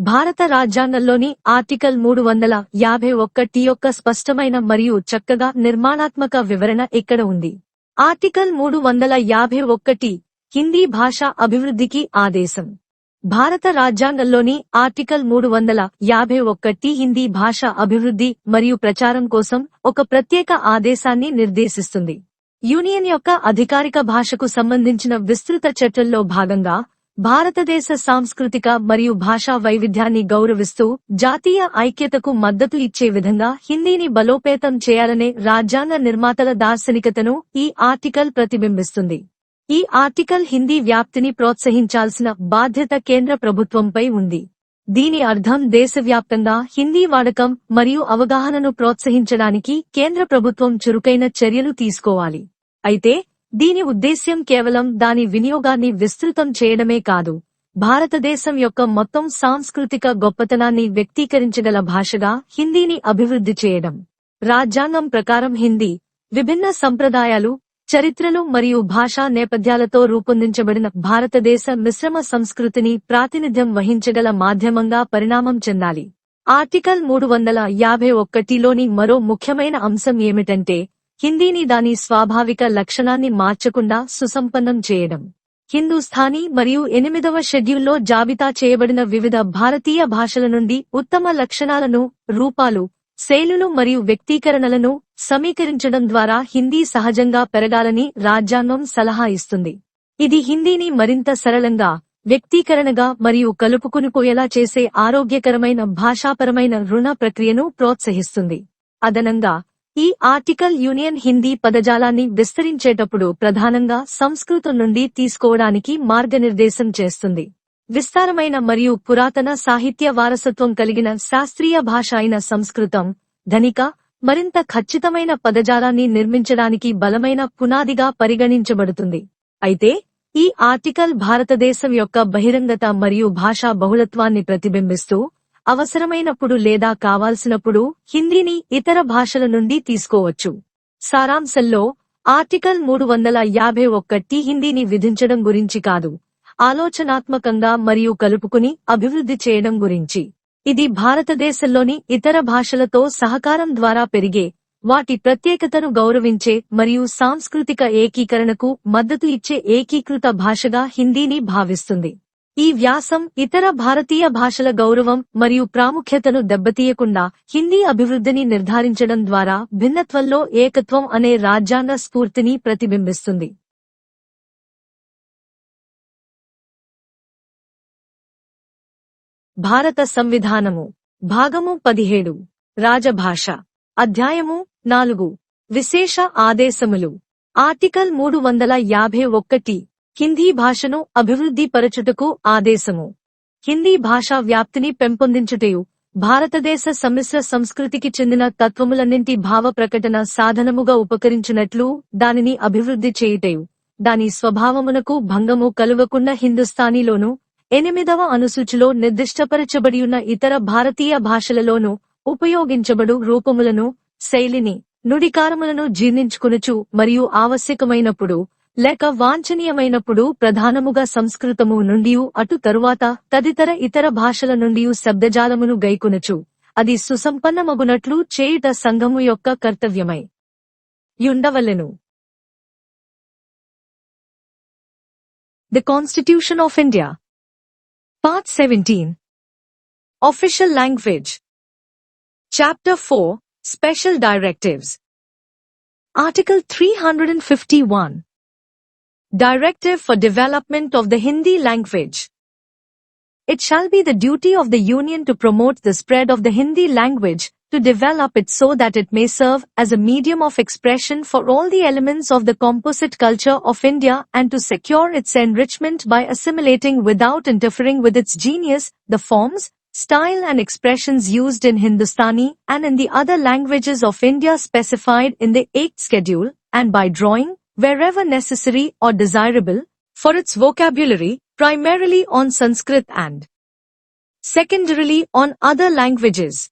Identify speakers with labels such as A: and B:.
A: భారత రాజ్యాంగంలోని ఆర్టికల్ మూడు వందల యాభై ఒక్కటి యొక్క స్పష్టమైన మరియు చక్కగా నిర్మాణాత్మక వివరణ ఇక్కడ ఉంది? ఆర్టికల్ మూడు వందల యాభై ఒక్కటి హిందీ భాష అభివృద్ధికి ఆదేశం. భారత రాజ్యాంగంలోని ఆర్టికల్ మూడు వందల యాభై ఒక్కటి హిందీ భాష అభివృద్ధి మరియు ప్రచారం కోసం ఒక ప్రత్యేక ఆదేశాన్ని నిర్దేశిస్తుంది. యూనియన్ యొక్క అధికారిక భాషకు సంబంధించిన విస్తృత చట్టంలో భాగంగా భారతదేశ సాంస్కృతిక మరియు భాషా వైవిధ్యాన్ని గౌరవిస్తూ జాతీయ ఐక్యతకు మద్దతు ఇచ్చే విధంగా హిందీని బలోపేతం చేయాలనే రాజ్యాంగ నిర్మాతల దార్శనికతను ఈ ఆర్టికల్ ప్రతిబింబిస్తుంది. ఈ ఆర్టికల్ హిందీ వ్యాప్తిని ప్రోత్సహించాల్సిన బాధ్యత కేంద్ర ప్రభుత్వంపై ఉంది. దీని అర్థం దేశవ్యాప్తంగా హిందీ వాడకం మరియు అవగాహనను ప్రోత్సహించడానికి కేంద్ర ప్రభుత్వం చురుకైన చర్యలు తీసుకోవాలి. అయితే దీని ఉద్దేశ్యం కేవలం దాని వినియోగాన్ని విస్తృతం చేయడమే కాదు. భారతదేశం యొక్క మొత్తం సాంస్కృతిక గొప్పతనాన్ని వ్యక్తీకరించగల భాషగా హిందీని అభివృద్ధి చేయడం. రాజ్యాంగం ప్రకారం హిందీ విభిన్న సంప్రదాయాలు చరిత్రలు మరియు భాషా నేపథ్యాలతో రూపొందించబడిన భారతదేశ మిశ్రమ సంస్కృతిని ప్రాతినిధ్యం వహించగల మాధ్యమంగా పరిణామం చెందాలి. ఆర్టికల్ మూడు వందల యాభై ఒక్కటిలోని మరో ముఖ్యమైన అంశం ఏమిటంటే హిందీని దాని స్వాభావిక లక్షణాన్ని మార్చకుండా సుసంపన్నం చేయడం. హిందూస్థానీ మరియు ఎనిమిదవ షెడ్యూల్లో జాబితా చేయబడిన వివిధ భారతీయ భాషల నుండి ఉత్తమ లక్షణాలను రూపాలు శైలులు మరియు వ్యక్తీకరణలను సమీకరించడం ద్వారా హిందీ సహజంగా పెరగాలని రాజ్యాంగం సలహా ఇస్తుంది. ఇది హిందీని మరింత సరళంగా వ్యక్తీకరణగా మరియు కలుపుకునిపోయేలా చేసే ఆరోగ్యకరమైన భాషాపరమైన రుణ ప్రక్రియను ప్రోత్సహిస్తుంది. అదనంగా ఈ ఆర్టికల్ యూనియన్ హిందీ పదజాలాన్ని విస్తరించేటప్పుడు ప్రధానంగా సంస్కృతం నుండి తీసుకోవడానికి మార్గనిర్దేశం చేస్తుంది. విస్తారమైన మరియు పురాతన సాహిత్య వారసత్వం కలిగిన శాస్త్రీయ భాష అయిన సంస్కృతం ధనిక మరింత ఖచ్చితమైన పదజాలాన్ని నిర్మించడానికి బలమైన పునాదిగా పరిగణించబడుతుంది. అయితే ఈ ఆర్టికల్ భారతదేశం యొక్క బహిరంగత మరియు భాషా బహుళత్వాన్ని ప్రతిబింబిస్తూ అవసరమైనప్పుడు లేదా కావాల్సినప్పుడు హిందీని ఇతర భాషల నుండి తీసుకోవచ్చు. సారాంశంలో ఆర్టికల్ మూడు వందల యాభై ఒక్కటి హిందీని విధించడం గురించి కాదు. ఆలోచనాత్మకంగా మరియు కలుపుకుని అభివృద్ధి చేయడం గురించి. ఇది భారతదేశంలోని ఇతర భాషలతో సహకారం ద్వారా పెరిగే వాటి ప్రత్యేకతను గౌరవించే మరియు సాంస్కృతిక ఏకీకరణకు మద్దతు ఇచ్చే ఏకీకృత భాషగా హిందీని భావిస్తుంది. ఈ వ్యాసం ఇతర భారతీయ భాషల గౌరవం మరియు ప్రాముఖ్యతను దెబ్బతీయకుండా హిందీ అభివృద్ధిని నిర్ధారించడం ద్వారా భిన్నత్వంలో ఏకత్వం అనే రాజ్యాంగ స్ఫూర్తిని ప్రతిబింబిస్తుంది. భారత సంవిధానము భాగము పదిహేడు రాజభాష అధ్యాయము నాలుగు విశేష ఆదేశములు ఆర్టికల్ మూడు వందల యాభై ఒక్కటి హిందీ భాషను అభివృద్ధి పరచుటకు ఆదేశము. హిందీ భాషా వ్యాప్తిని పెంపొందించుటయు భారతదేశ సమ్మిశ్ర సంస్కృతికి చెందిన తత్వములన్నింటి భావ ప్రకటన సాధనముగా ఉపకరించినట్లు దానిని అభివృద్ధి చేయుటయు. దాని స్వభావమునకు భంగము కలువకున్న హిందుస్థానీలోను ఎనిమిదవ అనుసూచిలో నిర్దిష్టపరచబడియున్న ఇతర భారతీయ భాషలలోనూ ఉపయోగించబడు రూపములను శైలిని నుడికారములను జీర్ణించుకునుచు మరియు ఆవశ్యకమైనప్పుడు లేక వాంఛనీయమైనప్పుడు ప్రధానముగా సంస్కృతము నుండి అటు తరువాత తదితర ఇతర భాషల నుండి శబ్దజాలమును గైకునచు. అది సుసంపన్నమగునట్లు చేయుట సంఘము యొక్క కర్తవ్యమై యుండవలెను. The constitution of India patch seventeen official language chapter four special directives article three hundred and fifty one Directive for Development of the Hindi Language. It shall be the duty of the Union to promote the spread of the Hindi language, to develop it so that it may serve as a medium of expression for all the elements of the composite culture of India and to secure its enrichment by assimilating without interfering with its genius, the forms, style and expressions used in Hindustani and in the other languages of India specified in the 8th schedule, and by drawing, wherever necessary or desirable, for its vocabulary, primarily on Sanskrit and secondarily on other languages.